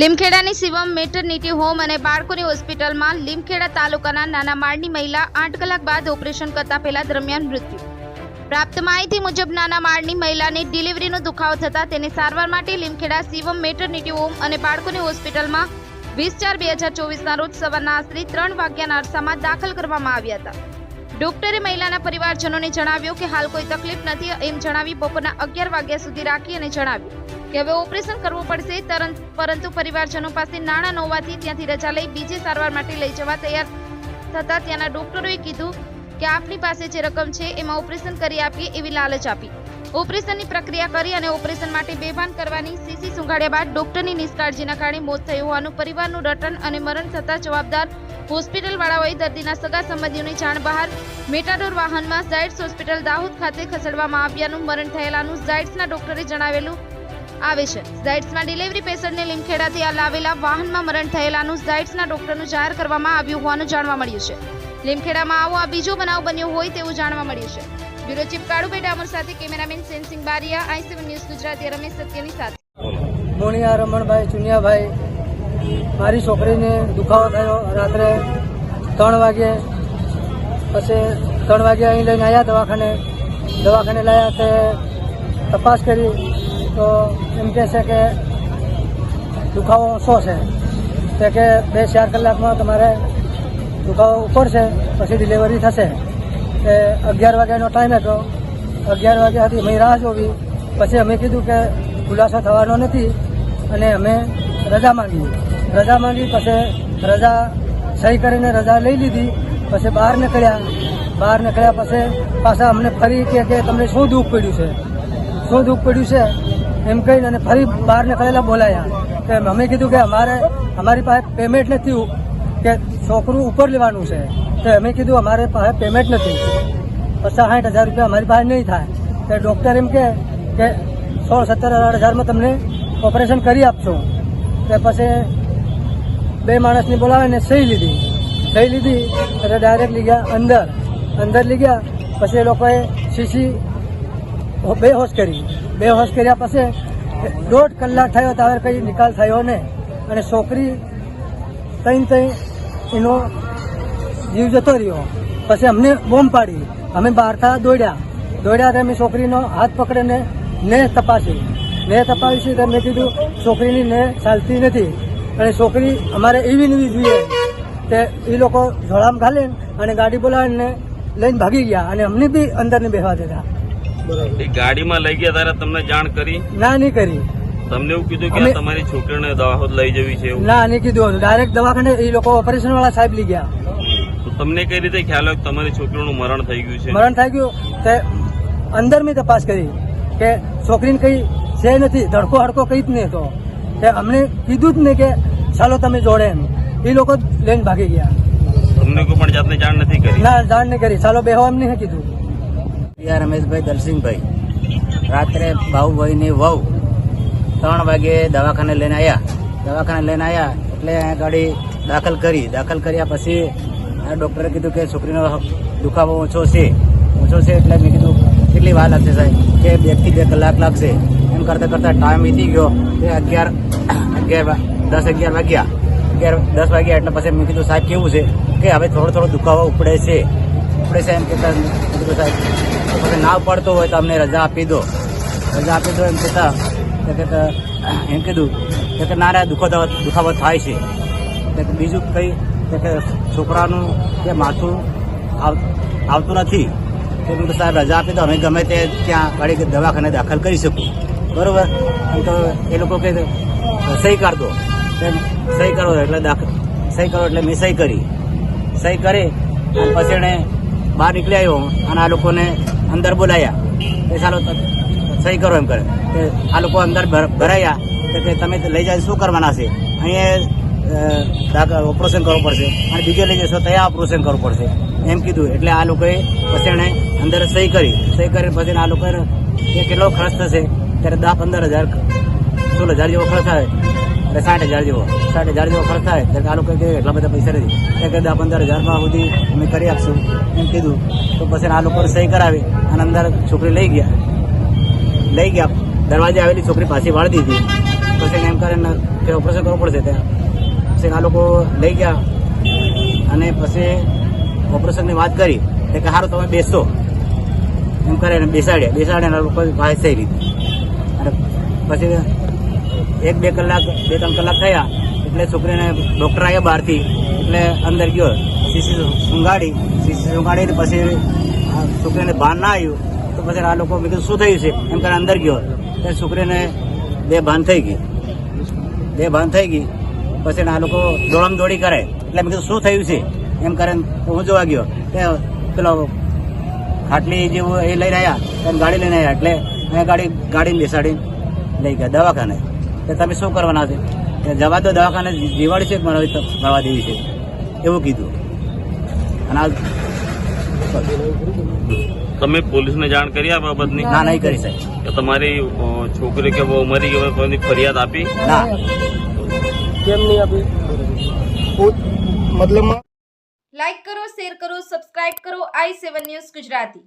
લીમખેડાની Shivam maternity home અને બાળકોની હોસ્પિટલમાં લીમખેડા તાલુકાના નાના માળની મહિલા આઠ કલાક બાદ ઓપરેશન કરતા પહેલા દરમિયાન મૃત્યુ. પ્રાપ્ત માહિતી મુજબ નાના માળની મહિલાને ડિલિવરીનો દુખાવો થતાં તેને સારવાર માટે લીમખેડા શિવમ મેટરનિટી હોમ અને બાળકોની હોસ્પિટલમાં વીસ ચાર બે હજાર ચોવીસના રોજ સવારના આશરે ત્રણ વાગ્યાના અરસામાં દાખલ કરવામાં આવ્યા હતા. ડોક્ટરે મહિલાના પરિવારજનોને જણાવ્યું કે હાલ કોઈ તકલીફ નથી, એમ જણાવી બપોરના અગિયાર વાગ્યા સુધી રાખી અને જણાવ્યું. કે હવે ઓપરેશન કરવું પડશે પરંતુ પરિવારજનો પાસે નાણાં ન હોવાથી ત્યાંથી રજા લઈ બીજી સારવાર માટે લઈ જવા તૈયાર થતાં ત્યાંના ડોક્ટરોએ કીધું કે આપની પાસે જે રકમ છે, એમાં ઓપરેશન કરી આપીએ એવી લાલચ આપી. ઓપરેશનની પ્રક્રિયા કરી અને ઓપરેશન માટે બેભાન કરવાની સીસી સુંઘાડ્યા બાદ ડોક્ટરની નિષ્કાળજીના કારણે મોત થયું હોવાનું પરિવારનું રટણ અને મરણ થતા જવાબદાર હોસ્પિટલવાળાઓએ દર્દીના સગા સંબંધીઓની જાણ બહાર મેટાડોર વાહનમાં ઝાયડ્સ હોસ્પિટલ દાહોદ ખાતે ખસેડવામાં આવ્યાનું મરણ થયેલાનું ઝાયડ્સના ડોક્ટરે જણાવેલું આવે છે. ઝાયડ્સમાં ડિલિવરી પેશન્ટને લીમખેડાથી લાવેલા વાહનમાં મરણ થયેલાનું ઝાયડ્સના ડોક્ટરનું જાહેર કરવામાં આવ્યું હોવાનું જાણવા મળ્યું છે. લીમખેડામાં આવો આ બીજો બનાવ બન્યો હોય તેવું જાણવા મળ્યું છે. બ્યુરો ચીફ કાળુભાઈ ડામોર સાથે cameraman Sensinh Bariya, I seven News Gujarati Ramesh સત્યની સાથે. મોણિયા રમણભાઈ, ચુનિયાભાઈ. મારી છોકરીને દુખાવો થયો રાત્રે ત્રણ વાગે પછી ત્રણ વાગે અહીં લઈને આવ્યા દવાખાને. દવાખાને લાવ્યા તે તપાસ કરી. તો એમ કહે છે કે દુખાવો ઓછો છે. તે કે બે ચાર કલાકમાં તમારે દુખાવો ઉપડશે પછી ડિલિવરી થશે. તે અગિયાર વાગ્યાનો ટાઈમ હતો. અગિયાર વાગ્યા હતી અમે રાહ જોવી. પછી અમે કીધું કે ખુલાસો થવાનો નથી અને અમે રજા માંગી રજા માંગી, પછી રજા સહી કરીને રજા લઈ લીધી. પછી બહાર નીકળ્યા. બહાર નીકળ્યા પછી પાછા અમને ફરી કે કે તમને શું દુઃખ પડ્યું છે? શું દુઃખ પડ્યું છે? એમ કહીને અને ફરી બહાર નીકળેલા બોલાયા. કે અમે કીધું કે અમારે, અમારી પાસે પેમેન્ટ નથી કે છોકરું ઉપર લેવાનું છે. તો અમે કીધું, અમારે પાસે પેમેન્ટ નથી. પચાસ સાઠ હજાર રૂપિયા અમારી પાસે નહીં થાય. તો ડૉક્ટર એમ કે કે સોળ, સત્તર હજારમાં તમને ઓપરેશન કરી આપશો. તો પછી બે માણસને બોલાવીને સહી લીધી. સહી લીધી, એટલે ડાયરેક્ટ લઈ ગયા અંદર. અંદર લઈ ગયા પછી એ લોકોએ શીશી બે હોશ કરી. બે હોશ કર્યા પછી દોઢ કલાક થયો ત્યારે કંઈ નિકાલ થયો નહીં. અને છોકરી તઈ તઈ એનો જીવ જતો રહ્યો. પછી અમને બોમ્બ પાડી. અમે બહારથા દોડ્યા. દોડ્યા તો અમે છોકરીનો હાથ પકડીને ને તપાસી. ને તપાસી તો મેં કીધું છોકરીની ને ચાલતી નથી. અને છોકરી અમારે એવી નવી જોઈએ. તે એ લોકો ઝોળામ ઘાલે અને ગાડી બોલાવીને લઈને ભાગી ગયા અને અમને બી અંદર ને બેસવા દેતા એ ગાડીમાં લઈ ગયા ત્યારે તમને જાણ કરી? ના નહીં કરી. તમને એવું કીધું કે તમારી છોકરીને દવાખાને લઈ જવી છે ના એને કીધું ડાયરેક્ટ દવાખાને એ લોકો ઓપરેશન વાળા સાહેબ લઈ ગયા. તો તમને કઈ રીતે ખ્યાલ હોય તમારી છોકરીનું મરણ થઈ ગયું છે? મરણ થઈ ગયું તે અંદર મેં તપાસ કરી કે છોકરીને કઈ છે નથી ધડકો હડકો કઈ જ નહીં હતો. તે અમને કીધું જ નહીં કે ચાલો તમે જોડે એમ. એ લોકો જ લઈને ભાગી ગયા. તમને કોઈ પણ જાતની જાણ નથી કરી? ના જાણ નહીં કરી. ચાલો બેહો એમ નહીં કીધું. યા રમેશભાઈ દલસિંહભાઈ. રાત્રે બાહુભાઈની વહુ ત્રણ વાગે દવાખાને લઈને આવ્યા દવાખાને લઈને આવ્યા એટલે અહીંયા ગાડી દાખલ કરી. દાખલ કર્યા પછી ડૉક્ટરે કીધું કે છોકરીનો દુખાવો ઓછો છે. ઓછો છે એટલે મેં કીધું, કેટલી વાર લાગશે સાહેબ? કે બેથી બે કલાક લાગશે. એમ કરતાં કરતાં ટાઈમ વીતી ગયો તે અગિયાર અગિયાર દસ અગિયાર વાગ્યા. અગિયાર દસ વાગ્યા એટલે પછી મેં કીધું, સાહેબ, કેવું છે? કે હવે થોડો થોડો દુખાવો ઉપડે છે. ઉપડે છે એમ કહેતા કીધું, સાહેબ પછી ના પડતો હોય તો અમને રજા આપી દો. રજા આપી દો એમ કહેતા કે એમ કીધું કે નાના રે દુખાવો દુખાવો થાય છે. કે બીજું કંઈ કે છોકરાનું કે માથું આવ- આવતું નથી. કે કીધું, સાહેબ, રજા આપી દો. અમે ગમે તે ત્યાં ગાડી દવાખાને દાખલ કરી શકું. બરાબર? એમ તો એ લોકો કે, સહી કર દો. સહી કરો એટલે દાખલ સહી કરો એટલે મેં સહી કરી. સહી કરી પછી એણે બહાર નીકળી આવ્યો અને આ લોકોને અંદર બોલાયા એ ચાલો ત- સહી કરો એમ કરે. કે આ લોકો અંદર ભર- ભરાયા, તો કે તમે લઈ જાય શું કરવાના છે? અહીંયા ઓપરેશન કરવું પડશે. અને બીજે લઈ જશો ત્યાં ઓપરેશન કરવું પડશે. એમ કીધું. એટલે આ લોકોએ પછી એણે અંદર સહી કરી. સહી કરી પછી આ લોકોએ કેટલો ખર્ચ થશે? ત્યારે દસ પંદર હજાર, સોળ હજાર જેવો ખર્ચ થાય એટલે સાઠ હજાર જેવો. સાઠ હજાર જેવો ખર્ચ થાય. ત્યારે આ લોકો કે એટલા બધા પૈસા નથી. એટલે કે દસ પંદર હજારમાં સુધી અમે કરી આપશું. એમ કીધું. તો પછી આ લોકો સહી કરાવી અને અંદર છોકરી લઈ ગયા. લઈ ગયા. દરવાજે આવેલી છોકરી પાછી વાળી દીધી. પછી એમ કરીને કે ઓપરેશન કરવું પડશે ત્યાં. પછી આ લોકો લઈ ગયા. અને પછી ઓપરેશનની વાત કરી. એટલે કે સારું તમે બેસશો એમ કરીને બેસાડ્યા. બેસાડ્યા લોકો પાસે થઈ લીધી અને પછી એક બે કલાક, બે ત્રણ કલાક થયા. એટલે છોકરીને ડૉક્ટર આવ્યા બહારથી. એટલે અંદર ગયો. સીસી ઊંઘાડી. સીસી ઊંઘાડીને પછી છોકરીને બહાર ના આવ્યું. તો પછી આ લોકો મેં શું થયું છે? એમ કરીને અંદર ગયો. એટલે છોકરીને બે ભાન થઈ ગઈ. બે ભાન થઈ ગઈ. પછી આ લોકો દોડમ દોડી કરે. એટલે મેં શું થયું છે? એમ કરીને તો હું જોવા ગયો. તે પેલો ખાટલી જેવું એ લઈને આવ્યા એમ ગાડી લઈને આવ્યા એટલે મેં ગાડી, ગાડીને બેસાડીને લઈ ગયા દવાખાને. કે તમે શું કરવાના છે? કે જવા તો દવાખાને દિવાળી છે કે મળવા દેવી છે. એવું કીધું. અને આ તમે પોલીસને જાણ કરી આ બાબતની? ના નહીં કરી સાહેબ. કે તમારી છોકરી કે બહુ મરી ગયો કોઈની ફરિયાદ આપી? ના. કેમ નહીં આપી? મતલબ લાઈક કરો શેર કરો સબસ્ક્રાઇબ કરો આઈ સેવન ન્યૂઝ ગુજરાતી.